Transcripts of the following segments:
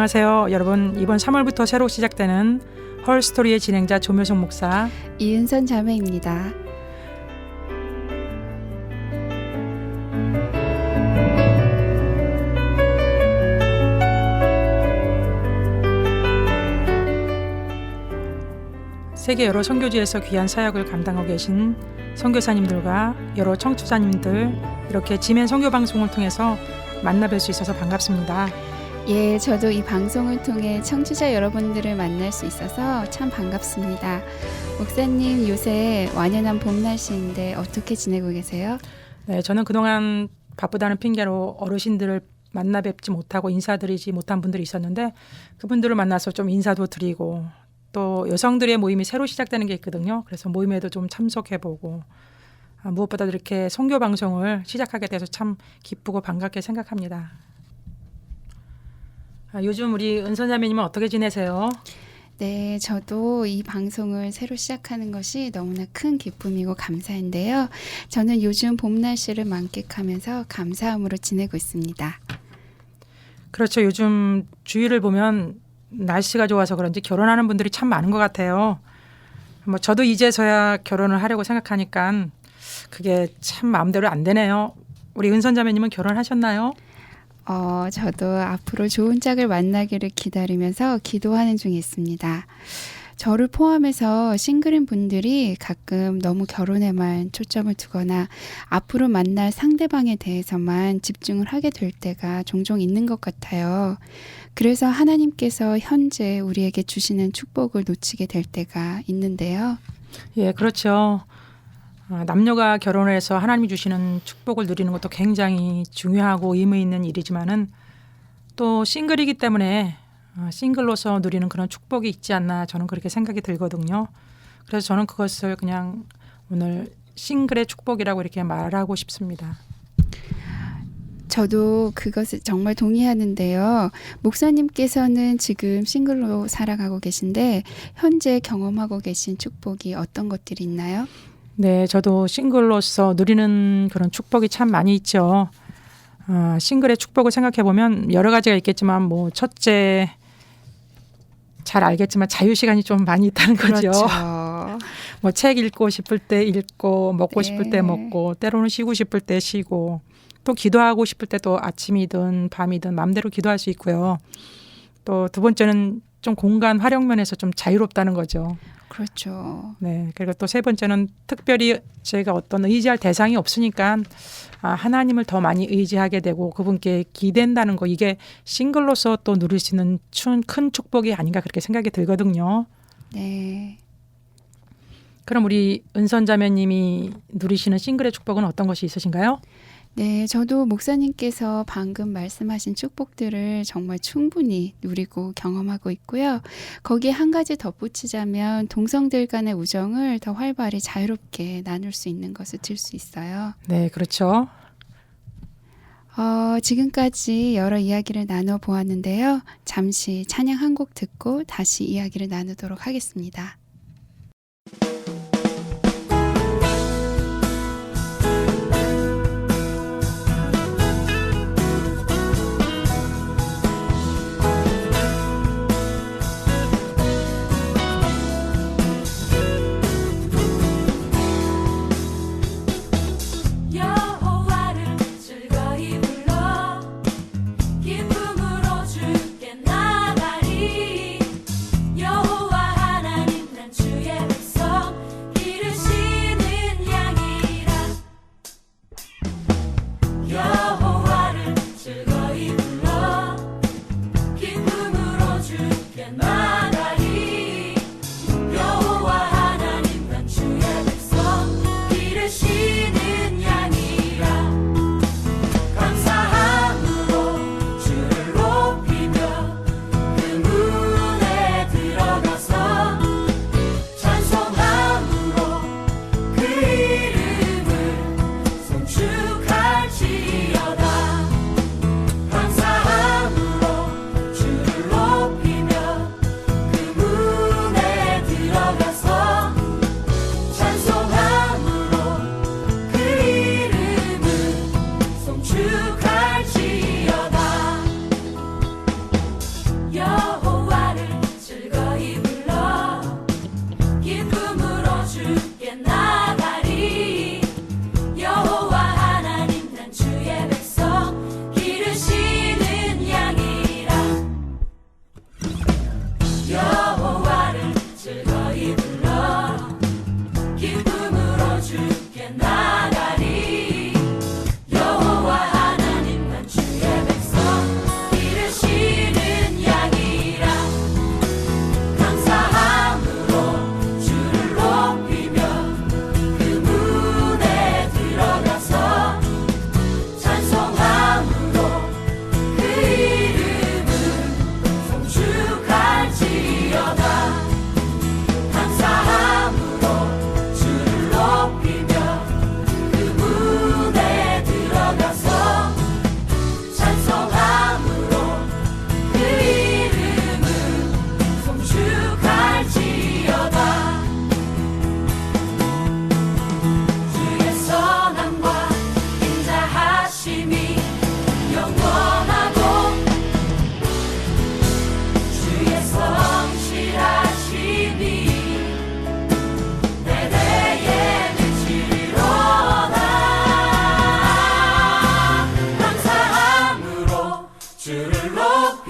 네, 안녕하세요. 여러분, 이번 3월부터 새로 시작되는 헐 스토리의 진행자 조묘성 목사. 이은선 자매입니다. 세계 여러 선교지에서 귀한 사역을 감당하고 계신 선교사님들과 여러 청취자님들 이렇게 지멘 선교 방송을 통해서 만나뵐 수 있어서 반갑습니다. 예, 저도 이 방송을 통해 청취자 여러분들을 만날 수 있어서 참 반갑습니다. 목사님 요새 완연한 봄 날씨인데 어떻게 지내고 계세요? 네, 저는 그동안 바쁘다는 핑계로 어르신들을 만나 뵙지 못하고 인사드리지 못한 분들이 있었는데 그분들을 만나서 좀 인사도 드리고 또 여성들의 모임이 새로 시작되는 게 있거든요. 그래서 모임에도 좀 참석해보고 아, 무엇보다 이렇게 선교 방송을 시작하게 돼서 참 기쁘고 반갑게 생각합니다. 아, 요즘 우리 은선자매님은 어떻게 지내세요? 네, 저도 이 방송을 새로 시작하는 것이 너무나 큰 기쁨이고 감사한데요. 저는 요즘 봄 날씨를 만끽하면서 감사함으로 지내고 있습니다. 그렇죠. 요즘 주위를 보면 날씨가 좋아서 그런지 결혼하는 분들이 참 많은 것 같아요. 뭐 저도 이제서야 결혼을 하려고 생각하니까 그게 참 마음대로 안 되네요. 우리 은선 자매님은 결혼하셨나요? 어, 저도 앞으로 좋은 짝을 만나기를 기다리면서 기도하는 중에 있습니다. 저를 포함해서 싱글인 분들이 가끔 너무 결혼에만 초점을 두거나 앞으로 만날 상대방에 대해서만 집중을 하게 될 때가 종종 있는 것 같아요. 그래서 하나님께서 현재 우리에게 주시는 축복을 놓치게 될 때가 있는데요. 예, 그렇죠. 아, 남녀가 결혼을 해서 하나님이 주시는 축복을 누리는 것도 굉장히 중요하고 의미 있는 일이지만은 또 싱글이기 때문에 아, 싱글로서 누리는 그런 축복이 있지 않나 저는 그렇게 생각이 들거든요. 그래서 저는 그것을 그냥 오늘 싱글의 축복이라고 이렇게 말하고 싶습니다. 저도 그것을 정말 동의하는데요. 목사님께서는 지금 싱글로 살아가고 계신데 현재 경험하고 계신 축복이 어떤 것들이 있나요? 네, 저도 싱글로서 누리는 그런 축복이 참 많이 있죠. 아, 싱글의 축복을 생각해 보면 여러 가지가 있겠지만 뭐 첫째 잘 알겠지만 자유 시간이 좀 많이 있다는 거죠. 그렇죠. 뭐책 읽고 싶을 때 읽고 먹고 싶을 때 네. 먹고 때로는 쉬고 싶을 때 쉬고 또 기도하고 싶을 때 또 아침이든 밤이든 마음대로 기도할 수 있고요. 또 두 번째는 좀 공간 활용 면에서 좀 자유롭다는 거죠. 그렇죠. 네. 그리고 또 세 번째는 특별히 제가 어떤 의지할 대상이 없으니까 아, 하나님을 더 많이 의지하게 되고 그분께 기댄다는 거 이게 싱글로서 또 누릴 수 있는 춘- 큰 축복이 아닌가 그렇게 생각이 들거든요. 네. 그럼 우리 은선 자매님이 누리시는 싱글의 축복은 어떤 것이 있으신가요? 네, 저도 목사님께서 방금 말씀하신 축복들을 정말 충분히 누리고 경험하고 있고요. 거기에 한 가지 덧붙이자면 동성들 간의 우정을 더 활발히 자유롭게 나눌 수 있는 것을 들 수 있어요. 네, 그렇죠. 어, 지금까지 여러 이야기를 나눠 보았는데요. 잠시 찬양 한 곡 듣고 다시 이야기를 나누도록 하겠습니다.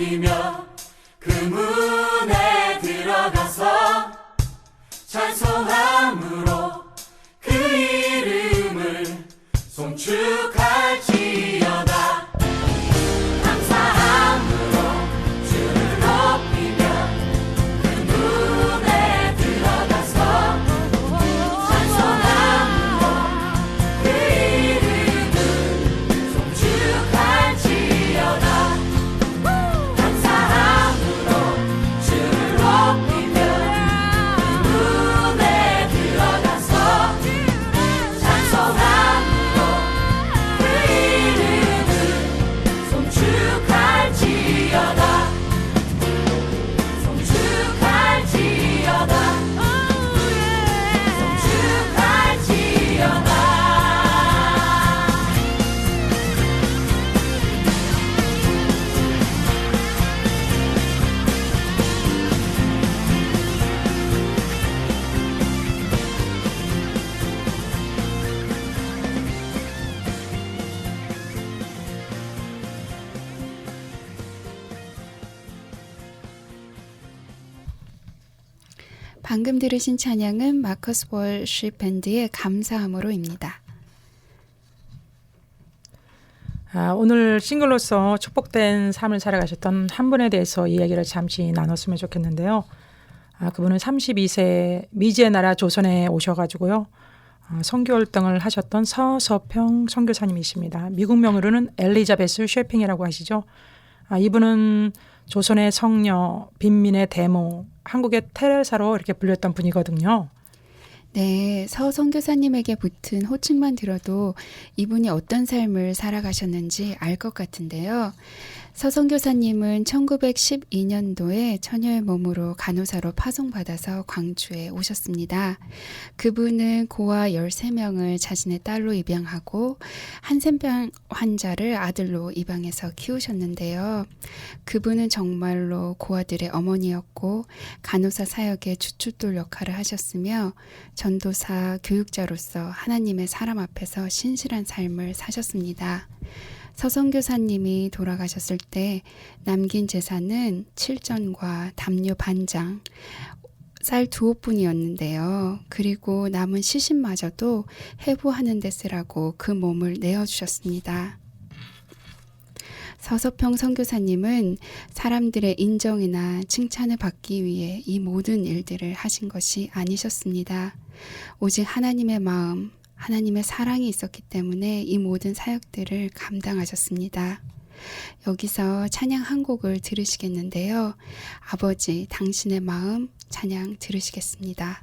높이며 그 문에 들어가서 찬송함으로 방금 들으신 찬양은 마커스 월십 밴드의 감사함으로입니다. 아, 오늘 싱글로서 축복된 삶을 살아가셨던 한 분에 대해서 이야기를 잠시 나눴으면 좋겠는데요. 아, 그분은 32세 미지의 나라 조선에 오셔가지고요. 아, 선교 활동을 하셨던 서서평 선교사님이십니다. 미국 명으로는 엘리자베스 쉐핑이라고 하시죠. 아, 이분은 조선의 성녀, 빈민의 대모, 한국의 테레사로 이렇게 불렸던 분이거든요. 네, 서 선교사님에게 붙은 호칭만 들어도 이분이 어떤 삶을 살아가셨는지 알 것 같은데요. 서 선교사님은 1912년도에 처녀의 몸으로 간호사로 파송받아서 광주에 오셨습니다. 그분은 고아 13명을 자신의 딸로 입양하고 한센병 환자를 아들로 입양해서 키우셨는데요. 그분은 정말로 고아들의 어머니였고 간호사 사역의 주춧돌 역할을 하셨으며 전도사 교육자로서 하나님의 사람 앞에서 신실한 삶을 사셨습니다. 서성교사님이 돌아가셨을 때 남긴 재산은 칠전과 담요 반장, 쌀두 옷뿐이었는데요. 그리고 남은 시신마저도 해부하는 데 쓰라고 그 몸을 내어주셨습니다. 서서평 선교사님은 사람들의 인정이나 칭찬을 받기 위해 이 모든 일들을 하신 것이 아니셨습니다. 오직 하나님의 마음, 하나님의 사랑이 있었기 때문에 이 모든 사역들을 감당하셨습니다. 여기서 찬양 한 곡을 들으시겠는데요. 아버지, 당신의 마음 찬양 들으시겠습니다.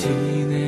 당신의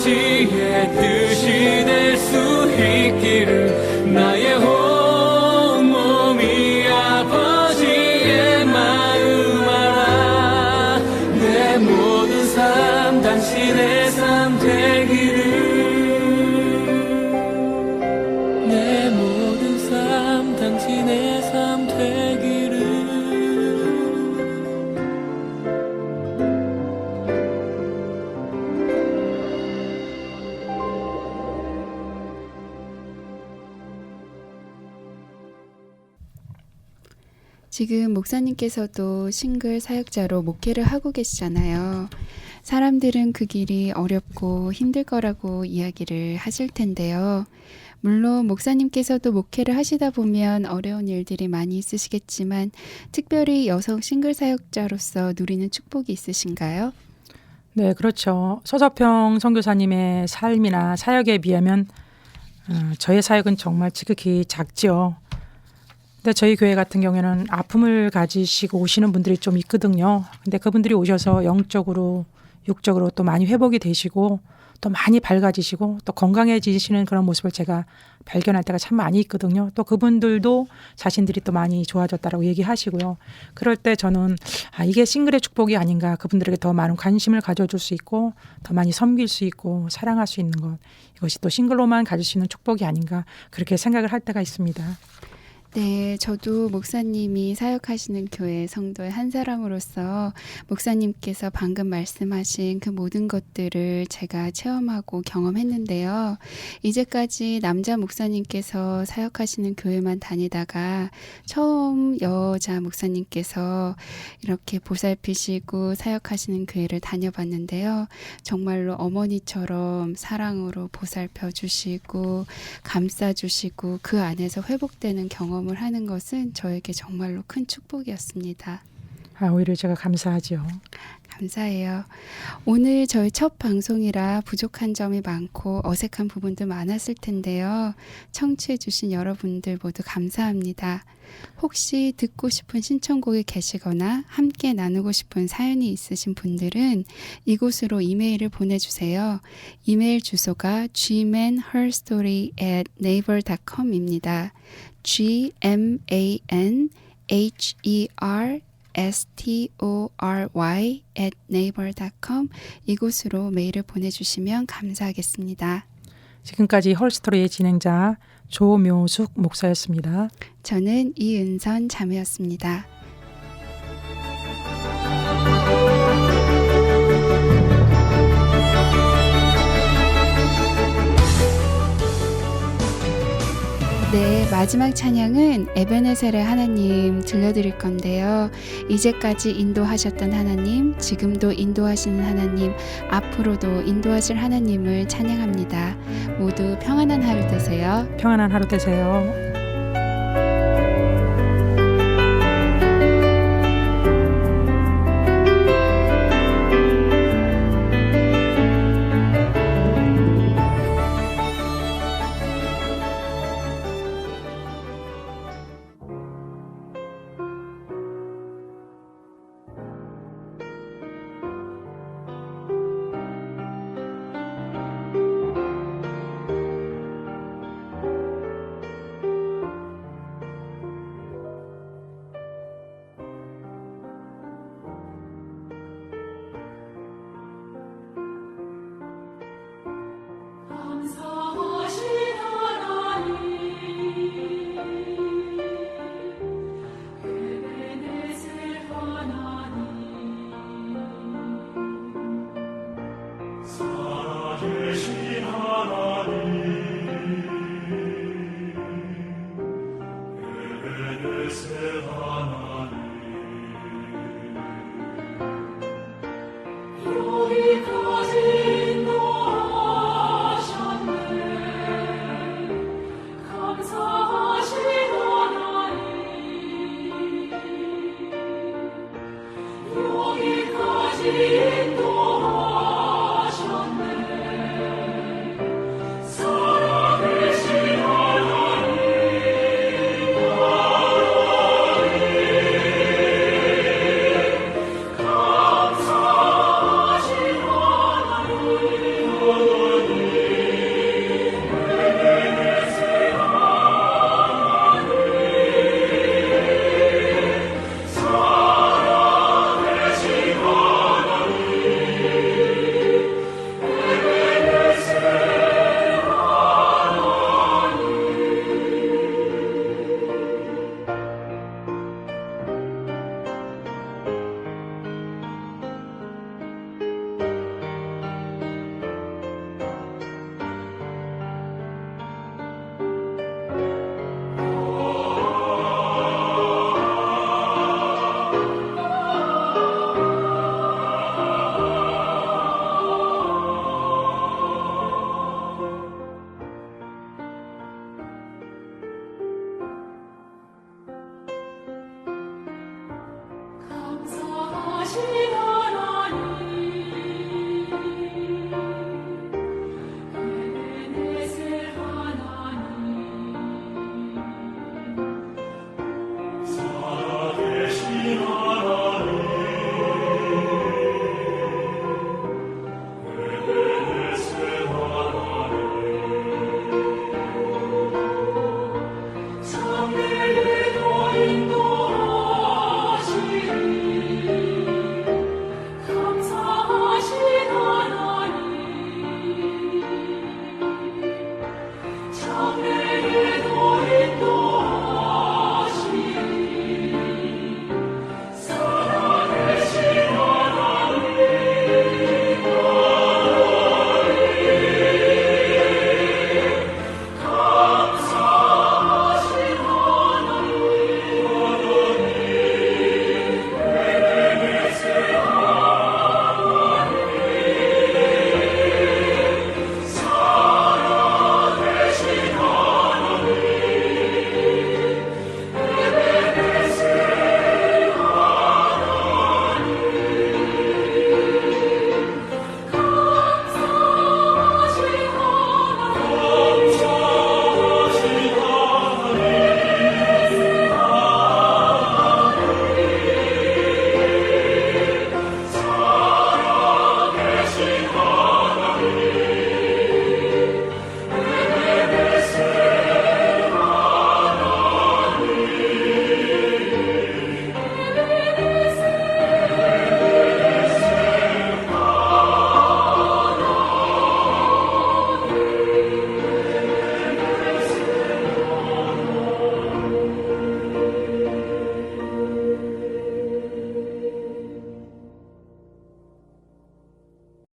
아버지의 뜻이 될 수 있 목사님께서도 싱글 사역자로 목회를 하고 계시잖아요. 사람들은 그 길이 어렵고 힘들 거라고 이야기를 하실 텐데요. 물론 목사님께서도 목회를 하시다 보면 어려운 일들이 많이 있으시겠지만 특별히 여성 싱글 사역자로서 누리는 축복이 있으신가요? 네, 그렇죠. 서서평 선교사님의 삶이나 사역에 비하면 어, 저의 사역은 정말 지극히 작죠. 근데 저희 교회 같은 경우에는 아픔을 가지시고 오시는 분들이 좀 있거든요. 근데 그분들이 오셔서 영적으로, 육적으로 또 많이 회복이 되시고 또 많이 밝아지시고 또 건강해지시는 그런 모습을 제가 발견할 때가 참 많이 있거든요. 또 그분들도 자신들이 또 많이 좋아졌다라고 얘기하시고요. 그럴 때 저는 아, 이게 싱글의 축복이 아닌가. 그분들에게 더 많은 관심을 가져줄 수 있고 더 많이 섬길 수 있고 사랑할 수 있는 것. 이것이 또 싱글로만 가질 수 있는 축복이 아닌가. 그렇게 생각을 할 때가 있습니다. 네, 저도 목사님이 사역하시는 교회 성도의 한 사람으로서 목사님께서 방금 말씀하신 그 모든 것들을 제가 체험하고 경험했는데요. 이제까지 남자 목사님께서 사역하시는 교회만 다니다가 처음 여자 목사님께서 이렇게 보살피시고 사역하시는 교회를 다녀봤는데요. 정말로 어머니처럼 사랑으로 보살펴 주시고 감싸 주시고 그 안에서 회복되는 경험 을 하는 것은 저에게 정말로 큰 축복이었습니다. 아, 오히려 제가 감사하죠. 감사해요. 오늘 저희 첫 방송이라 부족한 점이 많고 어색한 부분도 많았을 텐데요. 청취해주신 여러분들 모두 감사합니다. 혹시 듣고 싶은 신청곡이 계시거나 함께 나누고 싶은 사연이 있으신 분들은 이곳으로 이메일을 보내주세요. 이메일 주소가 gmanherstory at naver.com입니다. g m a n h e r story at naver.com 이곳으로 메일을 보내주시면 감사하겠습니다. 지금까지 헐스토리의 진행자 조묘숙 목사였습니다. 저는 이은선 자매였습니다. 네, 마지막 찬양은 에베네셀의 하나님 들려드릴 건데요. 이제까지 인도하셨던 하나님, 지금도 인도하시는 하나님, 앞으로도 인도하실 하나님을 찬양합니다. 모두 평안한 하루 되세요. 평안한 하루 되세요. 인